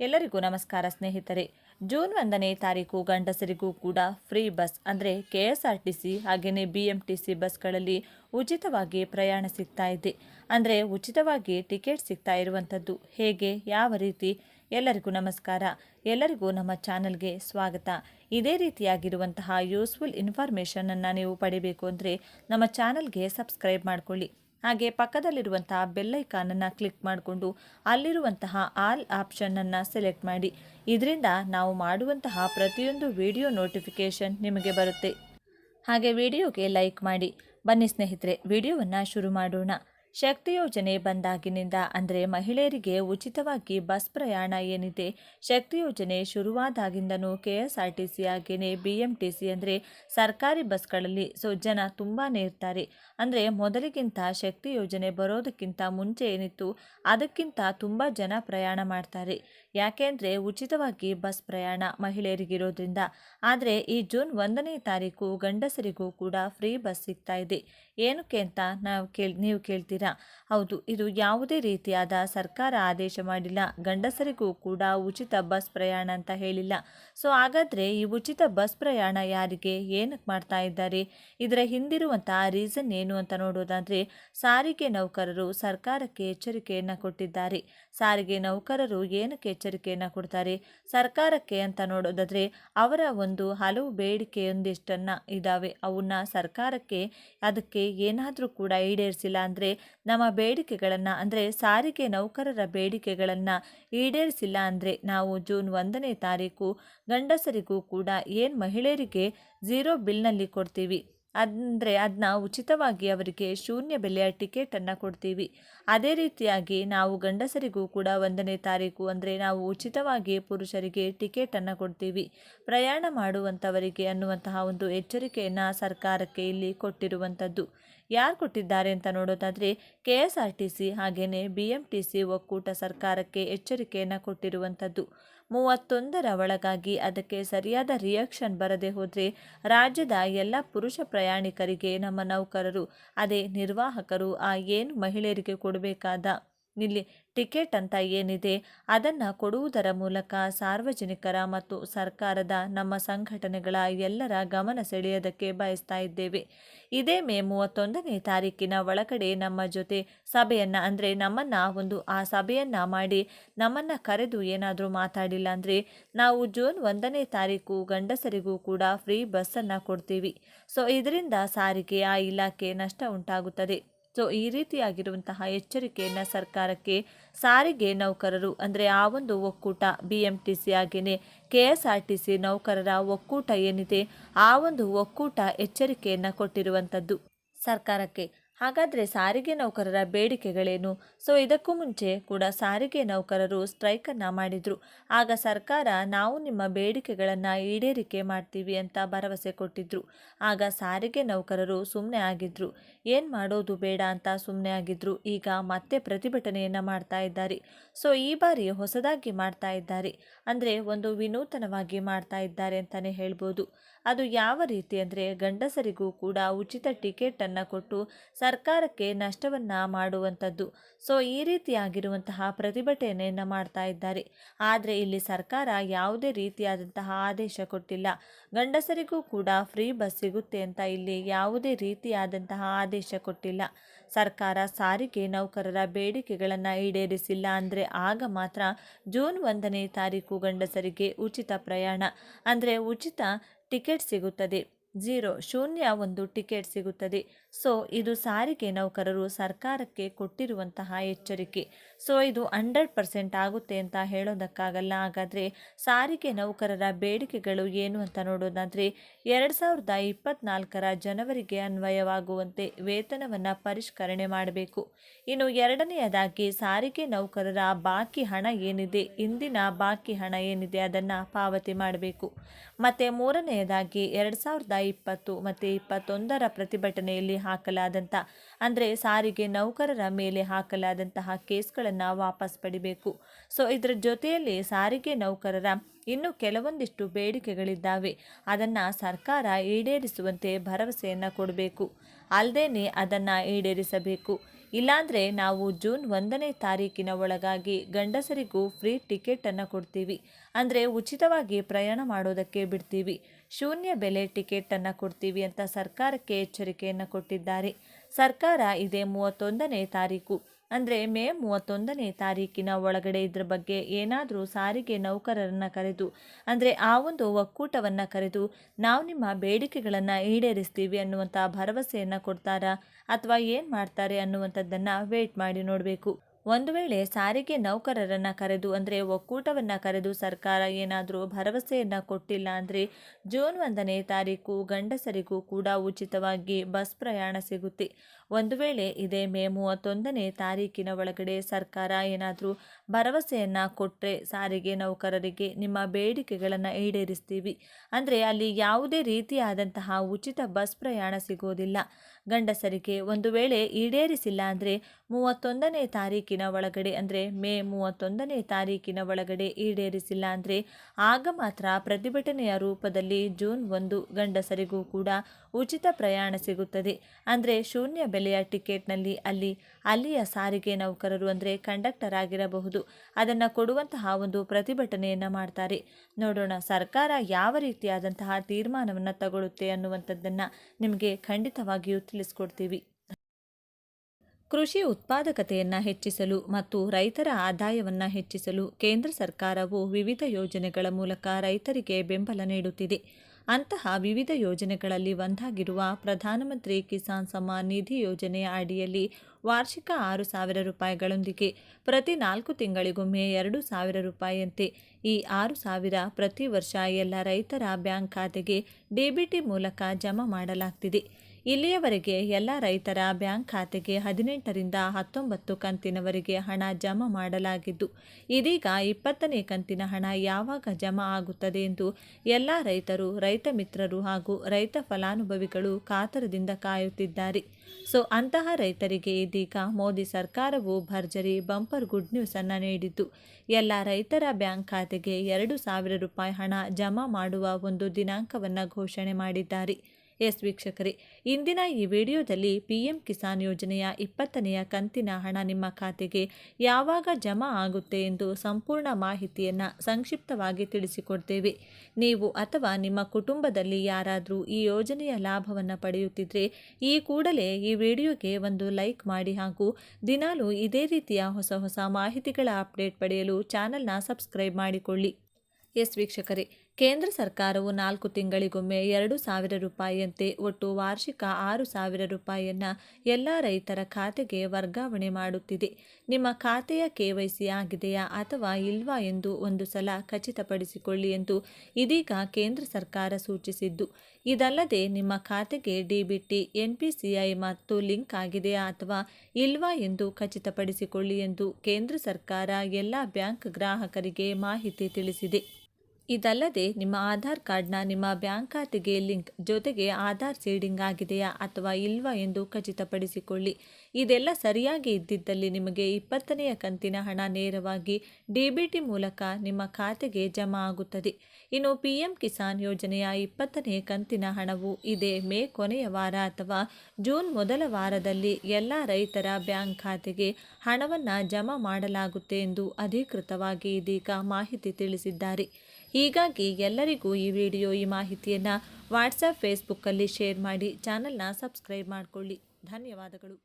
ಎಲ್ಲರಿಗೂ ನಮಸ್ಕಾರ ಸ್ನೇಹಿತರೆ. ಜೂನ್ ಒಂದನೇ ತಾರೀಕು ಗಂಡಸರಿಗೂ ಕೂಡ ಫ್ರೀ ಬಸ್ ಅಂದರೆ K S R T C ಹಾಗೆಯೇ ಬಿ ಎಂ ಟಿ ಸಿ ಬಸ್ಗಳಲ್ಲಿ ಉಚಿತವಾಗಿ ಪ್ರಯಾಣ ಸಿಗ್ತಾ ಇದೆ. ಅಂದರೆ ಉಚಿತವಾಗಿ ಟಿಕೆಟ್ ಸಿಗ್ತಾ ಇರುವಂಥದ್ದು ಹೇಗೆ, ಯಾವ ರೀತಿ, ಎಲ್ಲರಿಗೂ ನಮಸ್ಕಾರ. ಎಲ್ಲರಿಗೂ ನಮ್ಮ ಚಾನಲ್ಗೆ ಸ್ವಾಗತ. ಇದೇ ರೀತಿಯಾಗಿರುವಂತಹ ಯೂಸ್ಫುಲ್ ಇನ್ಫಾರ್ಮೇಷನನ್ನು ನೀವು ಪಡಿಬೇಕು ಅಂದರೆ ನಮ್ಮ ಚಾನಲ್ಗೆ ಸಬ್ಸ್ಕ್ರೈಬ್ ಮಾಡಿಕೊಳ್ಳಿ. ಹಾಗೆ ಪಕ್ಕದಲ್ಲಿರುವಂತಹ ಬೆಲ್ಲೈಕಾನನ್ನು ಕ್ಲಿಕ್ ಮಾಡಿಕೊಂಡು ಅಲ್ಲಿರುವಂತಹ ಆಲ್ ಆಪ್ಷನ್ನನ್ನು ಸೆಲೆಕ್ಟ್ ಮಾಡಿ. ಇದರಿಂದ ನಾವು ಮಾಡುವಂತಹ ಪ್ರತಿಯೊಂದು ವಿಡಿಯೋ ನೋಟಿಫಿಕೇಷನ್ ನಿಮಗೆ ಬರುತ್ತೆ. ಹಾಗೆ ವಿಡಿಯೋಗೆ ಲೈಕ್ ಮಾಡಿ. ಬನ್ನಿ ಸ್ನೇಹಿತರೆ ವಿಡಿಯೋವನ್ನು ಶುರು ಮಾಡೋಣ. ಶಕ್ತಿ ಯೋಜನೆ ಬಂದಾಗಿನಿಂದ ಅಂದರೆ ಮಹಿಳೆಯರಿಗೆ ಉಚಿತವಾಗಿ ಬಸ್ ಪ್ರಯಾಣ ಏನಿದೆ, ಶಕ್ತಿ ಯೋಜನೆ ಶುರುವಾದಾಗಿಂದನೂ K S R T C ಹಾಗೆಯೇ ಬಿ ಸಿ ಅಂದರೆ ಸರ್ಕಾರಿ ಬಸ್ಗಳಲ್ಲಿ ಸೊ ಜನ ತುಂಬಾ ಇರ್ತಾರೆ. ಅಂದರೆ ಮೊದಲಿಗಿಂತ ಶಕ್ತಿ ಯೋಜನೆ ಬರೋದಕ್ಕಿಂತ ಮುಂಚೆ ಏನಿತ್ತು, ಅದಕ್ಕಿಂತ ತುಂಬ ಜನ ಪ್ರಯಾಣ ಮಾಡ್ತಾರೆ. ಯಾಕೆಂದರೆ ಉಚಿತವಾಗಿ ಬಸ್ ಪ್ರಯಾಣ ಮಹಿಳೆಯರಿಗಿರೋದ್ರಿಂದ. ಆದರೆ ಈ ಜೂನ್ ಒಂದನೇ ತಾರೀಕು ಗಂಡಸರಿಗೂ ಕೂಡ ಫ್ರೀ ಬಸ್ ಸಿಗ್ತಾ ಇದೆ. ಏನಕ್ಕೆ ಅಂತ ನಾವು ಕೇಳ್, ನೀವು ಕೇಳ್ತೀರಾ? ಹೌದು, ಇದು ಯಾವುದೇ ರೀತಿಯಾದ ಸರ್ಕಾರ ಆದೇಶ ಮಾಡಿಲ್ಲ. ಗಂಡಸರಿಗೂ ಕೂಡ ಉಚಿತ ಬಸ್ ಪ್ರಯಾಣ ಅಂತ ಹೇಳಿಲ್ಲ. ಸೊ ಹಾಗಾದರೆ ಈ ಉಚಿತ ಬಸ್ ಪ್ರಯಾಣ ಯಾರಿಗೆ ಏನಕ್ಕೆ ಮಾಡ್ತಾ ಇದ್ದಾರೆ? ಇದರ ಹಿಂದಿರುವಂತಹ ರೀಸನ್ ಏನು ಅಂತ ನೋಡೋದಾದರೆ, ಸಾರಿಗೆ ನೌಕರರು ಸರ್ಕಾರಕ್ಕೆ ಎಚ್ಚರಿಕೆಯನ್ನು ಕೊಟ್ಟಿದ್ದಾರೆ. ಸಾರಿಗೆ ನೌಕರರು ಏನಕ್ಕೆ ಎಚ್ಚರಿಕೆಯನ್ನು ಕೊಡ್ತಾರೆ. ಸರ್ಕಾರಕ್ಕೆ ಅಂತ ನೋಡೋದಾದರೆ ಅವರ ಒಂದು ಹಲವು ಬೇಡಿಕೆಯೊಂದಿಷ್ಟನ್ನು ಇದ್ದಾವೆ ಅವನ್ನ ಸರ್ಕಾರಕ್ಕೆ ಅದಕ್ಕೆ ಏನಾದರೂ ಕೂಡ ಈಡೇರಿಸಿಲ್ಲ ಅಂದರೆ ನಮ್ಮ ಬೇಡಿಕೆಗಳನ್ನು ಅಂದರೆ ಸಾರಿಗೆ ನೌಕರರ ಬೇಡಿಕೆಗಳನ್ನು ಈಡೇರಿಸಿಲ್ಲ ಅಂದರೆ ನಾವು ಜೂನ್ ಒಂದನೇ ತಾರೀಕು ಗಂಡಸರಿಗೂ ಕೂಡ ಏನು ಮಹಿಳೆಯರಿಗೆ ಝೀರೋ ಬಿಲ್ನಲ್ಲಿ ಕೊಡ್ತೀವಿ. ಅಂದರೆ ಅದನ್ನ ಉಚಿತವಾಗಿ ಅವರಿಗೆ ಶೂನ್ಯ ಬೆಲೆಯ ಟಿಕೆಟನ್ನು ಕೊಡ್ತೀವಿ. ಅದೇ ರೀತಿಯಾಗಿ ನಾವು ಗಂಡಸರಿಗೂ ಕೂಡ ಒಂದನೇ ತಾರೀಕು ಅಂದರೆ ನಾವು ಉಚಿತವಾಗಿ ಪುರುಷರಿಗೆ ಟಿಕೆಟನ್ನು ಕೊಡ್ತೀವಿ. ಪ್ರಯಾಣ ಮಾಡುವಂಥವರಿಗೆ ಅನ್ನುವಂತಹ ಒಂದು ಎಚ್ಚರಿಕೆಯನ್ನು ಸರ್ಕಾರಕ್ಕೆ ಇಲ್ಲಿ ಕೊಟ್ಟಿರುವಂಥದ್ದು ಯಾರು ಕೊಟ್ಟಿದ್ದಾರೆ ಅಂತ ನೋಡೋದಾದರೆ K S R T C ಹಾಗೆಯೇ ಬಿ ಎಂ ಟಿ ಸಿ ಒಕ್ಕೂಟ ಸರ್ಕಾರಕ್ಕೆ ಎಚ್ಚರಿಕೆಯನ್ನು ಕೊಟ್ಟಿರುವಂಥದ್ದು. ಮೂವತ್ತೊಂದರ ಒಳಗಾಗಿ ಅದಕ್ಕೆ ಸರಿಯಾದ ರಿಯಾಕ್ಷನ್ ಬರದೆ ಹೋದರೆ ರಾಜ್ಯದ ಎಲ್ಲ ಪುರುಷ ಪ್ರಯಾಣಿಕರಿಗೆ ನಮ್ಮ ನೌಕರರು, ಅದೇ ನಿರ್ವಾಹಕರು, ಆ ಏನು ಮಹಿಳೆಯರಿಗೆ ಕೊಡಬೇಕಾದ ಇಲ್ಲಿ ಟಿಕೆಟ್ ಅಂತ ಏನಿದೆ? ಅದನ್ನು ಕೊಡುವುದರ ಮೂಲಕ ಸಾರ್ವಜನಿಕರ ಮತ್ತು ಸರ್ಕಾರದ ನಮ್ಮ ಸಂಘಟನೆಗಳ ಎಲ್ಲರ ಗಮನ ಸೆಳೆಯೋದಕ್ಕೆ ಬಯಸ್ತಾ ಇದ್ದೇವೆ. ಇದೇ ಮೇ ಮೂವತ್ತೊಂದನೇ ತಾರೀಕಿನ ಒಳಗಡೆ ನಮ್ಮ ಜೊತೆ ಸಭೆಯನ್ನು ಅಂದರೆ ನಮ್ಮನ್ನು ಒಂದು ಆ ಸಭೆಯನ್ನು ಮಾಡಿ ನಮ್ಮನ್ನು ಕರೆದು ಏನಾದರೂ ಮಾತಾಡಿಲ್ಲ ಅಂದರೆ ನಾವು ಜೂನ್ ಒಂದನೇ ತಾರೀಕು ಗಂಡಸರಿಗೂ ಕೂಡ ಫ್ರೀ ಬಸ್ಸನ್ನು ಕೊಡ್ತೀವಿ. ಸೊ, ಇದರಿಂದ ಸಾರಿಗೆ ಆ ಇಲಾಖೆ ನಷ್ಟ ಉಂಟಾಗುತ್ತದೆ. ಸೊ ಈ ರೀತಿಯಾಗಿರುವಂತಹ ಎಚ್ಚರಿಕೆಯನ್ನು ಸರ್ಕಾರಕ್ಕೆ ಸಾರಿಗೆ ನೌಕರರು, ಅಂದರೆ ಆ ಒಂದು ಒಕ್ಕೂಟ ಬಿ ಎಂ ಟಿ ಸಿ ಹಾಗೆಯೇ K S R T C ನೌಕರರ ಒಕ್ಕೂಟ ಏನಿದೆ, ಆ ಒಂದು ಒಕ್ಕೂಟ ಎಚ್ಚರಿಕೆಯನ್ನು ಕೊಟ್ಟಿರುವಂಥದ್ದು ಸರ್ಕಾರಕ್ಕೆ. ಹಾಗಾದರೆ ಸಾರಿಗೆ ನೌಕರರ ಬೇಡಿಕೆಗಳೇನು? ಸೊ, ಇದಕ್ಕೂ ಮುಂಚೆ ಕೂಡ ಸಾರಿಗೆ ನೌಕರರು ಸ್ಟ್ರೈಕನ್ನು ಮಾಡಿದರು. ಆಗ ಸರ್ಕಾರ, ನಾವು ನಿಮ್ಮ ಬೇಡಿಕೆಗಳನ್ನು ಈಡೇರಿಕೆ ಮಾಡ್ತೀವಿ ಅಂತ ಭರವಸೆ ಕೊಟ್ಟಿದ್ರು. ಆಗ ಸಾರಿಗೆ ನೌಕರರು ಸುಮ್ಮನೆ ಆಗಿದ್ದರು ಏನು ಮಾಡೋದು ಬೇಡ ಅಂತ ಸುಮ್ಮನೆ ಆಗಿದ್ರು. ಈಗ ಮತ್ತೆ ಪ್ರತಿಭಟನೆಯನ್ನು ಮಾಡ್ತಾ ಇದ್ದಾರೆ. ಸೊ, ಈ ಬಾರಿ ಹೊಸದಾಗಿ ಮಾಡ್ತಾ ಇದ್ದಾರೆ. ಅಂದರೆ, ಒಂದು ವಿನೂತನವಾಗಿ ಮಾಡ್ತಾ ಇದ್ದಾರೆ ಅಂತಲೇ ಹೇಳ್ಬೋದು. ಅದು ಯಾವ ರೀತಿ ಅಂದರೆ ಗಂಡಸರಿಗೂ ಕೂಡ ಉಚಿತ ಟಿಕೆಟನ್ನು ಕೊಟ್ಟು ಸರ್ಕಾರಕ್ಕೆ ನಷ್ಟವನ್ನು ಮಾಡುವಂಥದ್ದು. ಸೊ, ಈ ರೀತಿಯಾಗಿರುವಂತಹ ಪ್ರತಿಭಟನೆಯನ್ನು ಮಾಡ್ತಾ ಇದ್ದಾರೆ. ಆದರೆ ಇಲ್ಲಿ ಸರ್ಕಾರ ಯಾವುದೇ ರೀತಿಯಾದಂತಹ ಆದೇಶ ಕೊಟ್ಟಿಲ್ಲ. ಗಂಡಸರಿಗೂ ಕೂಡ ಫ್ರೀ ಬಸ್ ಸಿಗುತ್ತೆ ಅಂತ ಇಲ್ಲಿ ಯಾವುದೇ ರೀತಿಯಾದಂತಹ ಆದೇಶ ಕೊಟ್ಟಿಲ್ಲ. ಸರ್ಕಾರ ಸಾರಿಗೆ ನೌಕರರ ಬೇಡಿಕೆಗಳನ್ನು ಈಡೇರಿಸಿಲ್ಲ ಅಂದರೆ ಆಗ ಮಾತ್ರ ಜೂನ್ ಒಂದನೇ ತಾರೀಕು ಗಂಡಸರಿಗೆ ಉಚಿತ ಪ್ರಯಾಣ. ಅಂದರೆ ಉಚಿತ ಟಿಕೆಟ್ ಸಿಗುತ್ತದೆ. ಜೀರೋ ಶೂನ್ಯ ಒಂದು ಟಿಕೆಟ್ ಸಿಗುತ್ತದೆ. ಸೊ ಇದು ಸಾರಿಗೆ ನೌಕರರು ಸರ್ಕಾರಕ್ಕೆ ಕೊಟ್ಟಿರುವಂತಹ ಎಚ್ಚರಿಕೆ. ಸೊ ಇದು ಹಂಡ್ರೆಡ್ ಪರ್ಸೆಂಟ್ ಆಗುತ್ತೆ ಅಂತ ಹೇಳೋದಕ್ಕಾಗಲ್ಲ. ಹಾಗಾದರೆ ಸಾರಿಗೆ ನೌಕರರ ಬೇಡಿಕೆಗಳು ಏನು ಅಂತ ನೋಡೋದಾದರೆ, ಎರಡು ಸಾವಿರದ ಇಪ್ಪತ್ನಾಲ್ಕರ ಜನವರಿಗೆ ಅನ್ವಯವಾಗುವಂತೆ ವೇತನವನ್ನು ಪರಿಷ್ಕರಣೆ ಮಾಡಬೇಕು. ಇನ್ನು ಎರಡನೆಯದಾಗಿ ಸಾರಿಗೆ ನೌಕರರ ಬಾಕಿ ಹಣ ಏನಿದೆ, ಇಂದಿನ ಬಾಕಿ ಹಣ ಏನಿದೆ ಅದನ್ನು ಪಾವತಿ ಮಾಡಬೇಕು. ಮತ್ತು ಮೂರನೆಯದಾಗಿ ಎರಡು ಸಾವಿರದ ಇಪ್ಪತ್ತು ಮತ್ತು ಇಪ್ಪತ್ತೊಂದರ ಪ್ರತಿಭಟನೆಯಲ್ಲಿ ಹಾಕಲಾದಂಥ ಅಂದರೆ ಸಾರಿಗೆ ನೌಕರರ ಮೇಲೆ ಹಾಕಲಾದಂತಹ ಕೇಸ್ಗಳನ್ನು ವಾಪಸ್ ಪಡಿಬೇಕು. ಸೊ, ಇದರ ಜೊತೆಯಲ್ಲಿ ಸಾರಿಗೆ ನೌಕರರ ಇನ್ನು ಕೆಲವೊಂದಿಷ್ಟು ಬೇಡಿಕೆಗಳಿದ್ದಾವೆ. ಅದನ್ನು ಸರ್ಕಾರ ಈಡೇರಿಸುವಂತೆ ಭರವಸೆಯನ್ನು ಕೊಡಬೇಕು. ಅಲ್ಲದೇ ಅದನ್ನು ಈಡೇರಿಸಬೇಕು. ಇಲ್ಲಾಂದರೆ ನಾವು ಜೂನ್ ಒಂದನೇ ತಾರೀಕಿನ ಒಳಗಾಗಿ ಗಂಡಸರಿಗೂ ಫ್ರೀ ಟಿಕೆಟನ್ನು ಕೊಡ್ತೀವಿ. ಅಂದರೆ ಉಚಿತವಾಗಿ ಪ್ರಯಾಣ ಮಾಡೋದಕ್ಕೆ ಬಿಡ್ತೀವಿ. ಶೂನ್ಯ ಬೆಲೆ ಟಿಕೆಟನ್ನು ಕೊಡ್ತೀವಿ ಅಂತ ಸರ್ಕಾರಕ್ಕೆ ಎಚ್ಚರಿಕೆಯನ್ನು ಕೊಟ್ಟಿದ್ದಾರೆ. ಸರ್ಕಾರ ಇದೇ ಮೂವತ್ತೊಂದನೇ ತಾರೀಕು. ಅಂದರೆ ಮೇ ಮೂವತ್ತೊಂದನೇ ತಾರೀಕಿನ ಒಳಗಡೆ ಇದ್ರ ಬಗ್ಗೆ ಏನಾದರೂ ಸಾರಿಗೆ ನೌಕರರನ್ನು ಕರೆದು, ಅಂದರೆ ಆ ಒಂದು ಒಕ್ಕೂಟವನ್ನು ಕರೆದು ನಾವು ನಿಮ್ಮ ಬೇಡಿಕೆಗಳನ್ನು ಈಡೇರಿಸ್ತೀವಿ ಅನ್ನುವಂಥ ಭರವಸೆಯನ್ನು ಕೊಡ್ತಾರಾ ಅಥವಾ ಏನು ಮಾಡ್ತಾರೆ ಅನ್ನುವಂಥದ್ದನ್ನು ವೇಟ್ ಮಾಡಿ ನೋಡಬೇಕು. ಒಂದು ವೇಳೆ ಸಾರಿಗೆ ನೌಕರರನ್ನು ಕರೆದು ಅಂದರೆ ಒಕ್ಕೂಟವನ್ನು ಕರೆದು ಸರ್ಕಾರ ಏನಾದರೂ ಭರವಸೆಯನ್ನು ಕೊಟ್ಟಿಲ್ಲ ಅಂದರೆ ಜೂನ್ ಒಂದನೇ ತಾರೀಕು ಗಂಡಸರಿಗೂ ಕೂಡ ಉಚಿತವಾಗಿ ಬಸ್ ಪ್ರಯಾಣ ಸಿಗುತ್ತೆ. ಒಂದು ವೇಳೆ ಇದೇ ಮೇ ಮೂವತ್ತೊಂದನೇ ತಾರೀಕಿನ ಒಳಗಡೆ ಸರ್ಕಾರ ಏನಾದರೂ ಭರವಸೆಯನ್ನು ಕೊಟ್ಟರೆ ಸಾರಿಗೆ ನೌಕರರಿಗೆ ನಿಮ್ಮ ಬೇಡಿಕೆಗಳನ್ನು ಈಡೇರಿಸ್ತೀವಿ. ಅಂದರೆ ಅಲ್ಲಿ ಯಾವುದೇ ರೀತಿಯಾದಂತಹ ಉಚಿತ ಬಸ್ ಪ್ರಯಾಣ ಸಿಗೋದಿಲ್ಲ. ಗಂಡಸರಿಗೆ ಒಂದು ವೇಳೆ ಈಡೇರಿಸಿಲ್ಲ ಅಂದರೆ ಮೂವತ್ತೊಂದನೇ ತಾರೀಕಿನ ಒಳಗಡೆ ಅಂದರೆ ಮೇ ಮೂವತ್ತೊಂದನೇ ತಾರೀಕಿನ ಒಳಗಡೆ ಈಡೇರಿಸಿಲ್ಲ ಅಂದರೆ ಆಗ ಮಾತ್ರ ಪ್ರತಿಭಟನೆಯ ರೂಪದಲ್ಲಿ ಜೂನ್ ಒಂದು ಗಂಡಸರಿಗೂ ಕೂಡ ಉಚಿತ ಪ್ರಯಾಣ ಸಿಗುತ್ತದೆ. ಅಂದರೆ ಶೂನ್ಯ ಬೆಲೆಯ ಟಿಕೆಟ್ನಲ್ಲಿ ಅಲ್ಲಿ, ಅಲ್ಲಿಯ ಸಾರಿಗೆ ನೌಕರರು ಅಂದರೆ ಕಂಡಕ್ಟರ್ ಆಗಿರಬಹುದು. ಅದನ್ನು ಕೊಡುವಂತಹ ಒಂದು ಪ್ರತಿಭಟನೆಯನ್ನು ಮಾಡ್ತಾರೆ. ನೋಡೋಣ ಸರ್ಕಾರ ಯಾವ ರೀತಿಯಾದಂತಹ ತೀರ್ಮಾನವನ್ನು ತಗೊಳ್ಳುತ್ತೆ ಅನ್ನುವಂಥದ್ದನ್ನು ನಿಮಗೆ ಖಂಡಿತವಾಗಿಯೂ ತಿಳಿಸ್ಕೊಡ್ತೀವಿ. ಕೃಷಿ ಉತ್ಪಾದಕತೆಯನ್ನು ಹೆಚ್ಚಿಸಲು ಮತ್ತು ರೈತರ ಆದಾಯವನ್ನು ಹೆಚ್ಚಿಸಲು ಕೇಂದ್ರ ಸರ್ಕಾರವು ವಿವಿಧ ಯೋಜನೆಗಳ ಮೂಲಕ ರೈತರಿಗೆ ಬೆಂಬಲ ನೀಡುತ್ತಿದೆ. ಅಂತಹ ವಿವಿಧ ಯೋಜನೆಗಳಲ್ಲಿ ಒಂದಾಗಿರುವ ಪ್ರಧಾನಮಂತ್ರಿ ಕಿಸಾನ್ ಸಮ್ಮಾನ್ ನಿಧಿ ಯೋಜನೆಯ ಅಡಿಯಲ್ಲಿ ವಾರ್ಷಿಕ ಆರು ಸಾವಿರ ರೂಪಾಯಿಗಳೊಂದಿಗೆ ಪ್ರತಿ ನಾಲ್ಕು ತಿಂಗಳಿಗೊಮ್ಮೆ ಎರಡು ಸಾವಿರ ರೂಪಾಯಿಯಂತೆ ಈ ಆರು ಸಾವಿರ ಪ್ರತಿ ವರ್ಷ ಎಲ್ಲ ರೈತರ ಬ್ಯಾಂಕ್ ಖಾತೆಗೆ ಡಿಬಿಟಿ ಮೂಲಕ ಜಮಾ ಮಾಡಲಾಗ್ತಿದೆ. ಇಲ್ಲಿಯವರೆಗೆ ಎಲ್ಲ ರೈತರ ಬ್ಯಾಂಕ್ ಖಾತೆಗೆ ಹದಿನೆಂಟರಿಂದ ಹತ್ತೊಂಬತ್ತು ಕಂತಿನವರೆಗೆ ಹಣ ಜಮಾ ಮಾಡಲಾಗಿದ್ದು, ಇದೀಗ ಇಪ್ಪತ್ತನೇ ಕಂತಿನ ಹಣ ಯಾವಾಗ ಜಮಾ ಆಗುತ್ತದೆ ಎಂದು ಎಲ್ಲ ರೈತರು, ರೈತ ಮಿತ್ರರು ಹಾಗೂ ರೈತ ಫಲಾನುಭವಿಗಳು ಕಾತರದಿಂದ ಕಾಯುತ್ತಿದ್ದಾರೆ. ಸೊ, ಅಂತಹ ರೈತರಿಗೆ ಇದೀಗ ಮೋದಿ ಸರ್ಕಾರವು ಭರ್ಜರಿ ಬಂಪರ್ ಗುಡ್ ನ್ಯೂಸ್ ಅನ್ನು ನೀಡಿದ್ದು, ಎಲ್ಲ ರೈತರ ಬ್ಯಾಂಕ್ ಖಾತೆಗೆ ಎರಡು ಸಾವಿರ ರೂಪಾಯಿ ಹಣ ಜಮಾ ಮಾಡುವ ಒಂದು ದಿನಾಂಕವನ್ನು ಘೋಷಣೆ ಮಾಡಿದ್ದಾರೆ. ಎಸ್ ವೀಕ್ಷಕರೇ, ಇಂದಿನ ಈ ವಿಡಿಯೋದಲ್ಲಿ ಪಿ ಎಂ ಕಿಸಾನ್ ಯೋಜನೆಯ ಇಪ್ಪತ್ತನೆಯ ಕಂತಿನ ಹಣ ನಿಮ್ಮ ಖಾತೆಗೆ ಯಾವಾಗ ಜಮಾ ಆಗುತ್ತೆ ಎಂದು ಸಂಪೂರ್ಣ ಮಾಹಿತಿಯನ್ನು ಸಂಕ್ಷಿಪ್ತವಾಗಿ ತಿಳಿಸಿಕೊಡ್ತೇವೆ. ನೀವು ಅಥವಾ ನಿಮ್ಮ ಕುಟುಂಬದಲ್ಲಿ ಯಾರಾದರೂ ಈ ಯೋಜನೆಯ ಲಾಭವನ್ನು ಪಡೆಯುತ್ತಿದ್ದರೆ ಈ ಕೂಡಲೇ ಈ ವಿಡಿಯೋಗೆ ಒಂದು ಲೈಕ್ ಮಾಡಿ ಹಾಗೂ ದಿನಾಲೂ ಇದೇ ರೀತಿಯ ಹೊಸ ಹೊಸ ಮಾಹಿತಿಗಳ ಅಪ್ಡೇಟ್ ಪಡೆಯಲು ಚಾನಲ್ನ ಸಬ್ಸ್ಕ್ರೈಬ್ ಮಾಡಿಕೊಳ್ಳಿ. ಎಸ್ ವೀಕ್ಷಕರೇ ಕೇಂದ್ರ ಸರ್ಕಾರವು ನಾಲ್ಕು ತಿಂಗಳಿಗೊಮ್ಮೆ ಎರಡು ಸಾವಿರ ರೂಪಾಯಿಯಂತೆ ಒಟ್ಟು ವಾರ್ಷಿಕ ಆರು ಸಾವಿರ ರೂಪಾಯಿಯನ್ನು ಎಲ್ಲ ರೈತರ ಖಾತೆಗೆ ವರ್ಗಾವಣೆ ಮಾಡುತ್ತಿದೆ. ನಿಮ್ಮ ಖಾತೆಯ ಕೆವೈಸಿ ಆಗಿದೆಯಾ ಅಥವಾ ಇಲ್ವಾ ಎಂದು ಒಂದು ಸಲ ಖಚಿತಪಡಿಸಿಕೊಳ್ಳಿ ಎಂದು ಇದೀಗ ಕೇಂದ್ರ ಸರ್ಕಾರ ಸೂಚಿಸಿದ್ದು. ಇದಲ್ಲದೆ ನಿಮ್ಮ ಖಾತೆಗೆ ಡಿಬಿಟಿ ಎನ್ಪಿಸಿಐ ಮತ್ತು ಲಿಂಕ್ ಆಗಿದೆಯಾ ಅಥವಾ ಇಲ್ವಾ ಎಂದು ಖಚಿತಪಡಿಸಿಕೊಳ್ಳಿ ಎಂದು ಕೇಂದ್ರ ಸರ್ಕಾರ ಎಲ್ಲ ಬ್ಯಾಂಕ್ ಗ್ರಾಹಕರಿಗೆ ಮಾಹಿತಿ ತಿಳಿಸಿದೆ. ಇದಲ್ಲದೆ ನಿಮ್ಮ ಆಧಾರ್ ಕಾರ್ಡ್ನ ನಿಮ್ಮ ಬ್ಯಾಂಕ್ ಖಾತೆಗೆ ಲಿಂಕ್ ಜೊತೆಗೆ ಆಧಾರ್ ಸೀಡಿಂಗ್ ಆಗಿದೆಯಾ ಅಥವಾ ಇಲ್ವಾ ಎಂದು ಖಚಿತಪಡಿಸಿಕೊಳ್ಳಿ. ಇದೆಲ್ಲ ಸರಿಯಾಗಿ ಇದ್ದಿದ್ದಲ್ಲಿ ನಿಮಗೆ ಇಪ್ಪತ್ತನೆಯ ಕಂತಿನ ಹಣ ನೇರವಾಗಿ ಡಿಬಿಟಿ ಮೂಲಕ ನಿಮ್ಮ ಖಾತೆಗೆ ಜಮಾ ಆಗುತ್ತದೆ. ಇನ್ನು ಪಿಎಂ ಕಿಸಾನ್ ಯೋಜನೆಯ ಇಪ್ಪತ್ತನೇ ಕಂತಿನ ಹಣವು ಇದೇ ಮೇ ಕೊನೆಯ ವಾರ ಅಥವಾ ಜೂನ್ ಮೊದಲ ವಾರದಲ್ಲಿ ಎಲ್ಲ ರೈತರ ಬ್ಯಾಂಕ್ ಖಾತೆಗೆ ಹಣವನ್ನು ಜಮಾ ಮಾಡಲಾಗುತ್ತೆ ಎಂದು ಅಧಿಕೃತವಾಗಿ ಇದೀಗ ಮಾಹಿತಿ ತಿಳಿಸಿದ್ದಾರೆ. ಹೀಗಾಗಿ ಎಲ್ಲರಿಗೂ ಈ ವಿಡಿಯೋ ಈ ಮಾಹಿತಿಯನ್ನು ವಾಟ್ಸಪ್ ಫೇಸ್ಬುಕ್ಕಲ್ಲಿ ಶೇರ್ ಮಾಡಿ ಚಾನಲ್ನ ಸಬ್ಸ್ಕ್ರೈಬ್ ಮಾಡಿಕೊಳ್ಳಿ. ಧನ್ಯವಾದಗಳು.